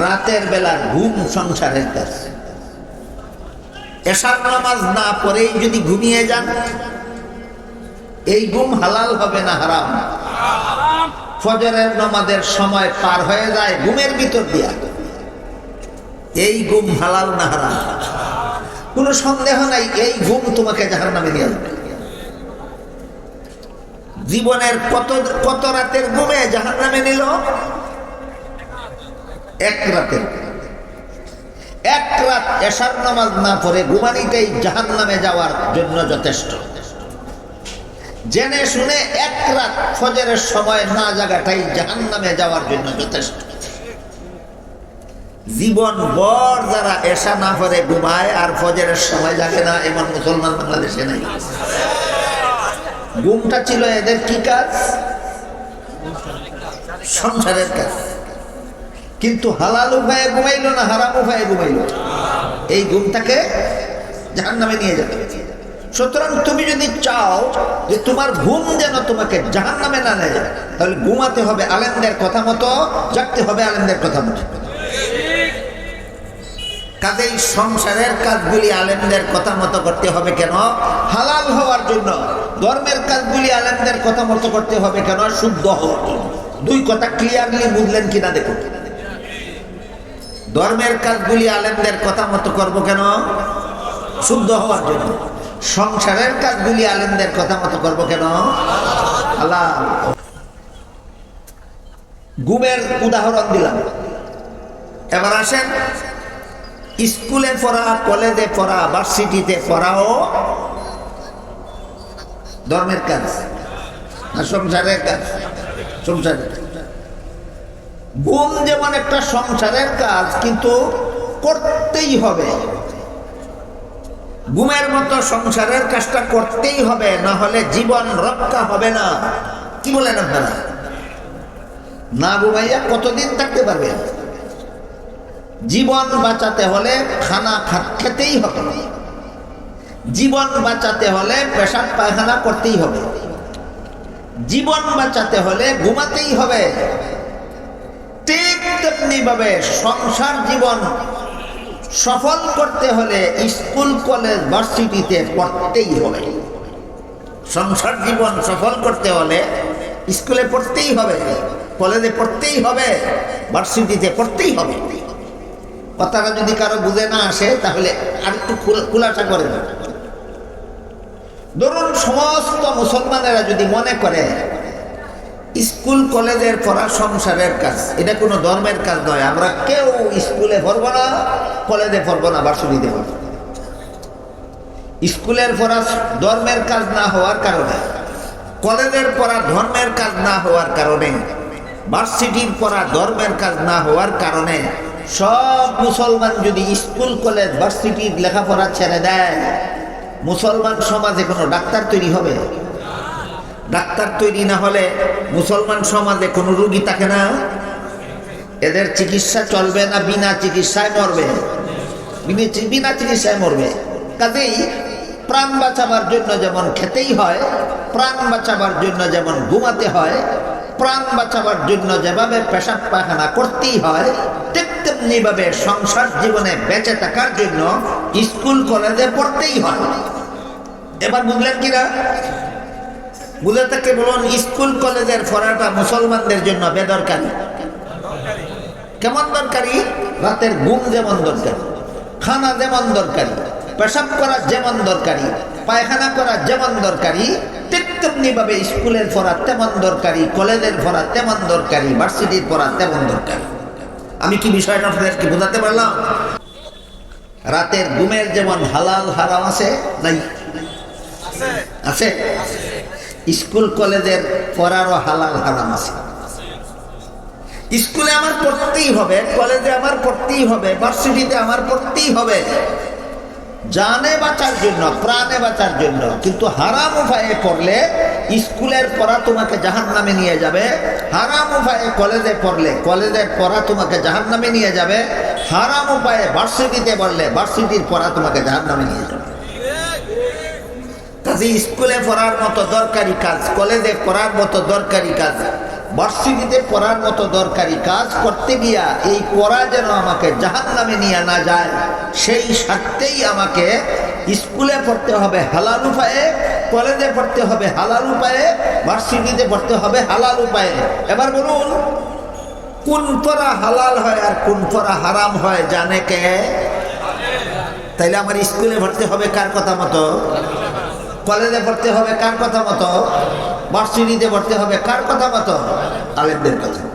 রাতের বেলা ঘুম সংসারের কাজ এসার নামাজ না পড়েই যদি ঘুমিয়ে যান, এই ঘুম হালাল হবে না হারাম? ফজরের নামাজের সময় পার হয়ে যায় ঘুমের ভিতর দিয়া। এই ঘুম হালাল না হারাম? কোনো সন্দেহ নাই, এই ঘুম তোমাকে জাহার নামে নিয়ে যাবে। জীবনের কত কত রাতের ঘুমে জাহার নামে নিল? এক রাতের এক রাত এশার নামাজ না পড়ে ঘুমানিতেই জাহান নামে যাওয়ার জন্য যথেষ্ট। জেনে শুনে এক রাত ফজরের সময় না জায়গাটাই জাহান নামে যাওয়ার জন্য যথেষ্ট। জীবন বর যারা এসা না করে ঘুমায় আর ফজরের সময় জাগে না, এমন মুসলমান বাংলাদেশে নাই। ঘুমটা ছিল এদের কি কাজ? সংসারের কাজ। কিন্তু হালাল উপায়ে ঘুমাইলো না হারাম উপায়ে ঘুমাইলো? এই ঘুমটাকে জাহান নামে নিয়ে যাবে। সুতরাং তুমি যদি চাও যে তোমার ঘুম যেন তোমাকে জাহান নামে না নেয় তাহলে ঘুমাতে হবে আলেমদের কথা মতো, জাগতে হবে আলেমদের কথা মতো। কাজেই সংসারের কাজগুলি আলেমদের কথা মতো করতে হবে কেন? হালাল হওয়ার জন্য। ধর্মের কাজগুলি আলেমদের কথা মতো করতে হবে কেন? শুদ্ধ হওয়ার জন্য। দুই কথা ক্লিয়ারলি বুঝলেন কিনা দেখুন। ধর্মের কাজগুলি আলেমদের কথা মতো করব কেন? শুদ্ধ হওয়ার জন্য। সংসারের কাজগুলি আলেমদের কথা মতো করব কেন? আল্লাহ। গুমের উদাহরণ দিলাম। এবার আসেন, স্কুলে পড়া, কলেজে পড়া, ভার্সিটিতে পড়াও ধর্মের কাজ না সংসারের কাজ? সংসারের। ঘুম যেমন একটা সংসারের কাজ, কিন্তু করতেই হবে। ঘুমের মতো সংসারের কাজটা করতেই হবে না হলে জীবন রক্ষা হবে না। কি বলেন আপনারা? না ঘুমাইয়া কতদিন থাকতে পারবেন জীবন বাঁচাতে হলে খানা খেতেই হবে। জীবন বাঁচাতে হলে পেশাব পায়খানা করতেই হবে। জীবন বাঁচাতে হলে ঘুমাতেই হবে। ঠিক সংসার জীবন সফল করতে হলে স্কুল, কলেজ, ভার্সিটিতে পড়তেই হবে। সংসার জীবন সফল করতে হলে স্কুলে পড়তেই হবে, কলেজে পড়তেই হবে, ভার্সিটিতে পড়তেই হবে। কথাটা যদি কারও বুঝে না আসে, তাহলে আর একটু খুলাসা করে না। ধরুন সমস্ত মুসলমানেরা যদি মনে করে স্কুল, কলেজের পড়া সংসারের কাজ। এটা কোনো ধর্মের কাজ নয়। আমরা কেউ স্কুলে পড়ব না, কলেজে পড়ব না বাসুবিতে পড়ব। স্কুলের পড়া ধর্মের কাজ না হওয়ার কারণে, কলেজের পড়া ধর্মের কাজ না হওয়ার কারণে, ভার্সিটির পড়া ধর্মের কাজ না হওয়ার কারণে, সব মুসলমান যদি স্কুল, কলেজ, ভার্সিটির লেখাপড়া ছেড়ে দেয়, মুসলমান সমাজে কোনো ডাক্তার তৈরি হবে? ডাক্তার তৈরি না হলে মুসলমান সমাজে কোনো রুগী থাকে না? এদের চিকিৎসা চলবে না, বিনা চিকিৎসায় মরবে। বিনা চিকিৎসায় মরবে। কাজেই প্রাণ বাঁচাবার জন্য যেমন খেতেই হয়, প্রাণ বাঁচাবার জন্য যেমন ঘুমাতে হয়, প্রাণ বাঁচাবার জন্য যেভাবে পেশাব পায়খানা করতেই হয়, ঠিক তেমনিভাবে সংসার জীবনে বেঁচে থাকার জন্য স্কুল, কলেজে পড়তেই হয়। এবার বুঝলেন কিনা? বুঝে থাকে বলুন, স্কুল, কলেজের পড়াটা মুসলমানদের জন্য বেদরকারি। কেমন দরকারি? রাতের ঘুম যেমন দরকারি, খানা যেমন দরকারি, পেশাব করা যেমন দরকারি, পায়খানা করা যেমন দরকারি, ঠিক তেমনি ভাবে স্কুলের পড়া তেমন দরকারি, কলেজের পড়া তেমন দরকারি, ভার্সিটির পড়া তেমন দরকারি। আমি কি বিষয়টা আপনাদেরকে বোঝাতে পারলাম? রাতের ঘুমের যেমন হালাল হারাম আছে, নাই? আছে? স্কুল, কলেজের পড়ারও হালাল হারাম আছে। স্কুলে আমার পড়তেই হবে, কলেজে আমার পড়তেই হবে, ভার্সিটিতে আমার পড়তেই হবে। জানে বাঁচার জন্য, প্রাণে বাঁচার জন্য, কিন্তু হারাম উপায়ে পড়লে স্কুলের পড়া তোমাকে জাহান নামে নিয়ে যাবে। হারাম উপায়ে কলেজে পড়লে, কলেজের পড়া তোমাকে জাহান নামে নিয়ে যাবে। হারাম উপায়ে ভার্সিটিতে পড়লে, ভার্সিটির পড়া তোমাকে জাহান নামে নিয়ে যাবে। কাজে স্কুলে পড়ার মতো দরকারি কাজ, কলেজে পড়ার মতো দরকারি কাজ ভার্সিটিতে পড়ার মতো দরকারি কাজ করতে গিয়া এই পড়া যেন আমাকে জাহান নামে নিয়ে না যায়, সেই স্বার্থেই আমাকে স্কুলে পড়তে হবে হালাল উপায়ে, কলেজে পড়তে হবে হালাল উপায়ে ভার্সিটিতে পড়তে হবে হালাল উপায়ে। এবার বলুন, কোন পড়া হালাল হয় আর কোন পড়া হারাম হয়, জানে কে? তাইলে আমার স্কুলে ভর্তি হবে কার কথা মতো? কলেজে পড়তে হবে কার কথা মতো? ভার্সিটিতে পড়তে হবে কার কথা মতো? আলেমদের কথা।